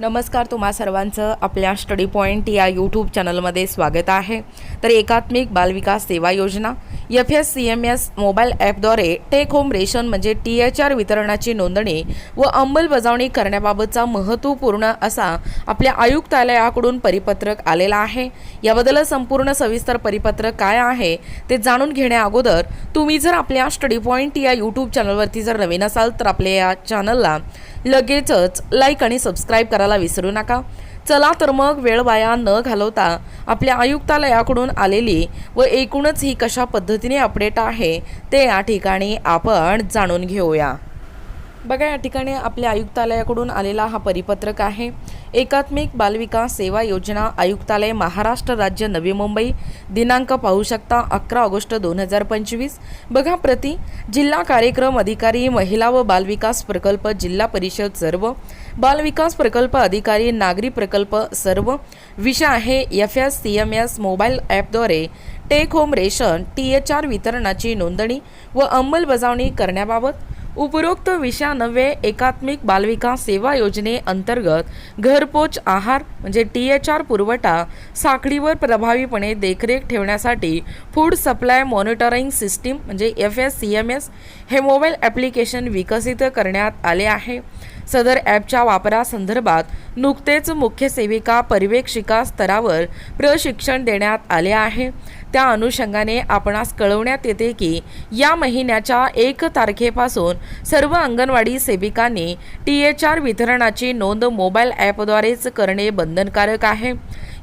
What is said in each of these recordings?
नमस्कार तुम्हा सर्वांचं आपल्या स्टडी पॉईंट या यूट्यूब चॅनलमध्ये स्वागत आहे. तर एकात्मिक बालविकास सेवा योजना F S C M S mobile ॲपद्वारे टेक होम रेशन म्हणजे टी एच आर वितरणाची नोंदणी व अंमलबजावणी करण्याबाबतचा महत्त्वपूर्ण असा आपल्या आयुक्तालयाकडून परिपत्रक आलेला आहे. याबद्दल संपूर्ण सविस्तर परिपत्रक काय आहे ते जाणून घेण्याअगोदर तुम्ही जर आपल्या स्टडी पॉईंट या यूट्यूब चॅनलवरती जर नवीन असाल तर आपल्या या चॅनलला लगेचच लाईक आणि सबस्क्राईब करायला विसरू नका. चला तर मग वेळ वाया न घालवता आपल्या आयुक्तालयाकडून आलेली व एकूणच ही कशा पद्धतीने अपडेट आहे ते या ठिकाणी आपण जाणून घेऊया. बघा या ठिकाणी आपल्या आयुक्तालयाकडून आलेला हा परिपत्रक आहे. एकात्मिक बालविकास सेवा योजना आयुक्तालय महाराष्ट्र राज्य नवी मुंबई दिनांक पाहू शकता अकरा ऑगस्ट दोन हजार पंचवीस. बघा प्रति जिल्हा कार्यक्रम अधिकारी महिला व बालविकास प्रकल्प जिल्हा परिषद सर्व बालविकास प्रकल्प अधिकारी नागरी प्रकल्प सर्व विषय आहे F S C M S mobile ॲपद्वारे take home ration T H R वितरणाची नोंदणी व अंमलबजावणी करण्याबाबत उपरोक्त विषयानव्हे एकात्मिक बालविकास सेवा योजनेअंतर्गत घरपोच आहार म्हणजे टी एच आर पुरवठा साखळीवर प्रभावीपणे देखरेख ठेवण्यासाठी फूड सप्लाय मॉनिटरिंग सिस्टीम म्हणजे F S C M S हे मोबाईल ॲप्लिकेशन विकसित करण्यात आले आहे. सदर ॲपच्या वापरासंदर्भात नुकतेच मुख्य सेविका पर्यवेक्षिका स्तरावर प्रशिक्षण देण्यात आले आहे. त्या अनुषंगाने आपणास कळवण्यात येते की या महिन्याच्या एक तारखेपासून सर्व अंगणवाडी सेविकांनी टी एच आर वितरणाची नोंद मोबाईल ॲपद्वारेच करणे बंधनकारक आहे.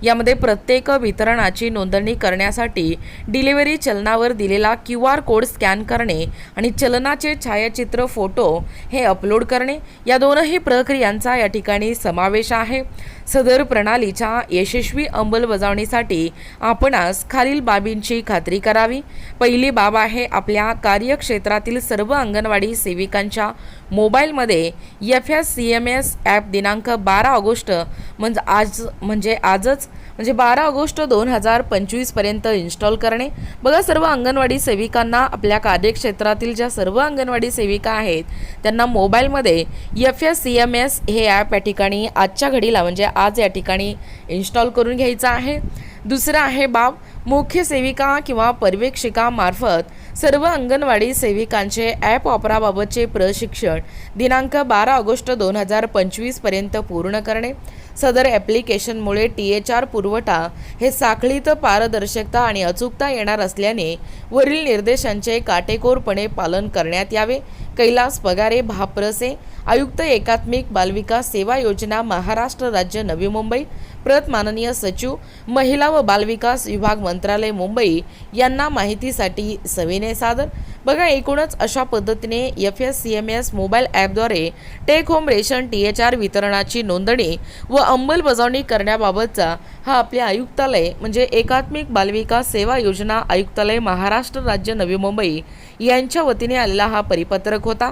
यामध्ये प्रत्येक वितरणाची नोंदणी करण्यासाठी डिलिव्हरी चलनावर दिलेला क्यू आर कोड स्कॅन करणे आणि चलनाचे छायाचित्र फोटो हे अपलोड करणे. या दोनही प्रक्रियांचा या ठिकाणी समावेश आहे. सदर प्रणालीच्या यशस्वी अंमलबजावणीसाठी आपणास खालील बाबींची खात्री करावी. पहिली बाब आहे आपल्या कार्यक्षेत्रातील सर्व अंगणवाडी सेविकांच्या मोबाईलमध्ये F S C M S app दिनांक बारा ऑगस्ट म्हणजे आज म्हणजे आजच म्हणजे बारा ऑगस्ट दोन हजार पंचवीसपर्यंत इन्स्टॉल करणे. बघा सर्व अंगणवाडी सेविकांना आपल्या कार्यक्षेत्रातील ज्या सर्व अंगणवाडी सेविका आहेत त्यांना मोबाईलमध्ये F S C M S हे ॲप या ठिकाणी आजच्या घडीला म्हणजे आज या ठिकाणी इन्स्टॉल करून घ्यायचं आहे. दुसरं आहे बाब मुख्य सेविका किंवा पर्यवेक्षिकामार्फत सर्व अंगणवाडी सेविकांचे ॲप वापराबाबतचे प्रशिक्षण दिनांक बारा ऑगस्ट दोन हजार पंचवीसपर्यंत पूर्ण करणे सदर ॲप्लिकेशनमुळे टी एच आर पुरवठा हे साखळीत पारदर्शकता आणि अचूकता येणार असल्याने वरील निर्देशांचे काटेकोरपणे पालन करण्यात यावे. कैलास पगारे भाप्रसे आयुक्त एकात्मिक बालविकास सेवा योजना महाराष्ट्र राज्य नवी मुंबई प्रत माननीय सचिव महिला व बालविकास विभाग मंत्रालय मुंबई यांना माहितीसाठी सविनय सादर. बघा एकूणच अशा पद्धतीने F S C M S mobile ॲपद्वारे take home ration T H R वितरणाची नोंदणी व अंमलबजावणी करण्याबाबतचा हा आपले आयुक्तालय म्हणजे एकात्मिक बालविकास सेवा योजना आयुक्तालय महाराष्ट्र राज्य नवी मुंबई यांच्या वतीने आलेला हा परिपत्रक होता.